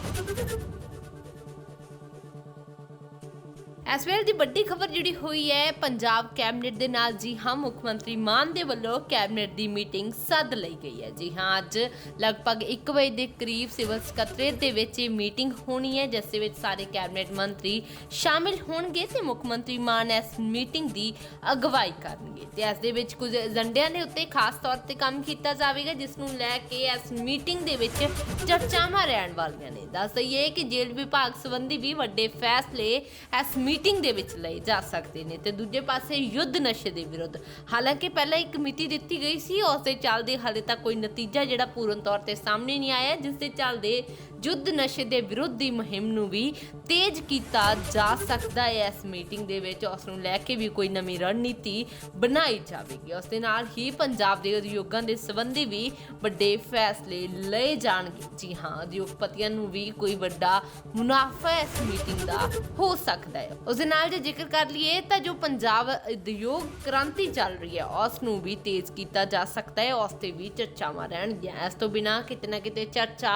Thank you. ਇਸ ਵੇਲੇ ਦੀ ਵੱਡੀ ਖਬਰ ਜਿਹੜੀ ਹੋਈ ਹੈ, ਪੰਜਾਬ ਕੈਬਨਿਟ ਦੇ ਨਾਲ ਜੀ ਹਾਂ, ਮੁੱਖ ਮੰਤਰੀ ਮਾਨ ਦੇ ਵੱਲੋਂ ਕੈਬਨਿਟ ਦੀ ਮੀਟਿੰਗ ਸੱਦ ਲਈ ਗਈ ਹੈ। ਜੀ ਹਾਂ, ਅੱਜ ਲਗਭਗ 1 ਵਜੇ ਦੇ ਕਰੀਬ ਸਿਵਲ ਸਕੱਤਰੇਤ ਦੇ ਵਿੱਚ ਇਹ ਮੀਟਿੰਗ ਹੋਣੀ ਹੈ, ਜਿਸ ਦੇ ਵਿੱਚ ਸਾਰੇ ਕੈਬਨਿਟ ਮੰਤਰੀ ਸ਼ਾਮਿਲ ਹੋਣਗੇ ਤੇ ਮੁੱਖ ਮੰਤਰੀ ਮਾਨ ਇਸ ਮੀਟਿੰਗ ਦੀ ਅਗਵਾਈ ਕਰਨਗੇ। ਤੇ ਇਸ ਦੇ ਵਿੱਚ ਕੁਝ ਏਜੰਡਿਆਂ ਦੇ ਉੱਤੇ ਖਾਸ ਤੌਰ ਤੇ ਕੰਮ ਕੀਤਾ ਜਾਵੇਗਾ, ਜਿਸ ਨੂੰ ਲੈ ਕੇ ਇਸ ਮੀਟਿੰਗ ਦੇ ਵਿੱਚ ਚਰਚਾਵਾਂ ਰਹਿਣ ਵਾਲੀਆਂ ਨੇ। ਦੱਸ ਦਈਏ ਕਿ ਜੇਲ੍ਹ ਵਿਭਾਗ ਸੰਬੰਧੀ ਵੀ ਵੱਡੇ ਫੈਸਲੇ ਇਸ ਮੀਟਿੰਗ ਦੇ ਵਿੱਚ ਲਏ ਜਾ ਸਕਦੇ ਨੇ ਤੇ ਦੂਜੇ ਪਾਸੇ ਯੁੱਧ ਨਸ਼ੇ ਦੇ ਵਿਰੁੱਧ। ਹਾਲਾਂਕਿ ਪਹਿਲਾਂ ਇੱਕ ਮਿਤੀ ਦਿੱਤੀ ਗਈ ਸੀ, ਉਸ ਦੇ ਚੱਲਦੇ ਹਾਲੇ ਤੱਕ ਕੋਈ ਨਤੀਜਾ ਜਿਹੜਾ ਪੂਰਨ ਤੌਰ ਤੇ ਸਾਹਮਣੇ ਨਹੀਂ ਆਇਆ, ਜਿਸ ਦੇ ਚੱਲਦੇ ਯੁੱਧ ਨਸ਼ੇ ਦੇ ਵਿਰੁੱਧ ਦੀ ਮੁਹਿੰਮ ਨੂੰ ਵੀ ਤੇਜ਼ ਕੀਤਾ ਜਾ ਸਕਦਾ ਹੈ। ਇਸ ਮੀਟਿੰਗ ਦੇ ਵਿੱਚ ਉਸ ਨੂੰ ਲੈ ਕੇ ਵੀ ਕੋਈ ਨਵੀਂ ਰਣਨੀਤੀ ਬਣਾਈ ਜਾਵੇਗੀ। ਉਸ ਦੇ ਨਾਲ ਹੀ ਪੰਜਾਬ ਦੇ ਉਦਯੋਗਾਂ ਦੇ ਸੰਬੰਧੀ ਵੀ ਵੱਡੇ ਫੈਸਲੇ ਲਏ ਜਾਣਗੇ। ਜੀ ਹਾਂ, ਉਦਯੋਗਪਤੀਆਂ ਨੂੰ ਵੀ ਕੋਈ ਵੱਡਾ ਮੁਨਾਫਾ ਇਸ ਮੀਟਿੰਗ ਦਾ ਹੋ ਸਕਦਾ ਹੈ। ਉਸ ਦੇ ਨਾਲ ਜੇ ਜ਼ਿਕਰ ਕਰ ਲਈਏ ਤਾਂ ਜੋ ਪੰਜਾਬ ਉਦਯੋਗ ਕ੍ਰਾਂਤੀ ਚੱਲ ਰਹੀ ਹੈ, ਉਸ ਨੂੰ ਵੀ ਤੇਜ਼ ਕੀਤਾ ਜਾ ਸਕਦਾ ਹੈ, ਉਸ ਤੇ ਵੀ ਚਰਚਾਵਾਂ ਰਹਿਣਗੀਆਂ। ਇਸ ਤੋਂ ਬਿਨਾ ਕਿਤੇ ਨਾ ਕਿਤੇ ਚਰਚਾ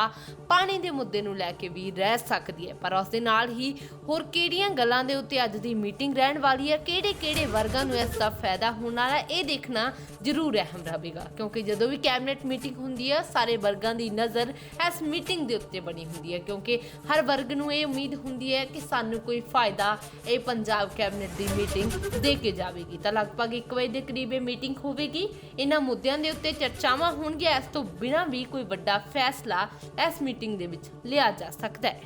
ਪਾਣੀ ਦੇ ਮੁੱਦੇ ਨੂੰ ਲੈ ਕੇ ਵੀ ਰਹਿ ਸਕਦੀ ਹੈ, ਪਰ ਉਸ ਦੇ ਨਾਲ ਹੀ ਹੋਰ ਕਿਹੜੀਆਂ ਗੱਲਾਂ ਦੇ ਉੱਤੇ ਅੱਜ ਦੀ ਮੀਟਿੰਗ ਰਹਿਣ ਵਾਲੀ ਹੈ ਕਿਹੜੇ ਕਿਹੜੇ ਵਰਗਾਂ ਨੂੰ ਇਸ ਦਾ ਫਾਇਦਾ ਹੋਣ ਵਾਲਾ ਇਹ ਦੇਖਣਾ ਜ਼ਰੂਰ ਅਹਿਮ ਰਹੇਗਾ ਕਿਉਂਕਿ ਜਦੋਂ ਵੀ ਕੈਬਨਿਟ ਮੀਟਿੰਗ ਹੁੰਦੀ ਹੈ, ਸਾਰੇ ਵਰਗਾਂ ਦੀ ਨਜ਼ਰ ਇਸ ਮੀਟਿੰਗ ਦੇ ਉੱਤੇ ਬਣੀ ਹੁੰਦੀ ਹੈ, ਕਿਉਂਕਿ ਹਰ ਵਰਗ ਨੂੰ ਇਹ ਉਮੀਦ ਹੁੰਦੀ ਹੈ ਕਿ ਸਾਨੂੰ ਕੋਈ ਫਾਇਦਾ ਇਹ ਪੰਜਾਬ ਕੈਬਨਿਟ ਦੀ ਮੀਟਿੰਗ ਦੇ ਕੇ ਜਾਵੇਗੀ। ਤਾਂ ਲਗਭਗ 1 ਵਜੇ ਦੇ ਕਰੀਬ ਇਹ ਮੀਟਿੰਗ ਹੋਵੇਗੀ। ਇਹਨਾਂ ਮੁੱਦਿਆਂ ਦੇ ਉੱਤੇ ਚਰਚਾਵਾਂ ਹੋਣਗੀਆਂ। ਇਸ ਤੋਂ ਬਿਨਾਂ ਵੀ ਕੋਈ ਵੱਡਾ ਫੈਸਲਾ ਇਸ ਮੀਟਿੰਗ ਦੇ ਵਿੱਚ ਲਿਆ ਜਾ ਸਕਦਾ ਹੈ।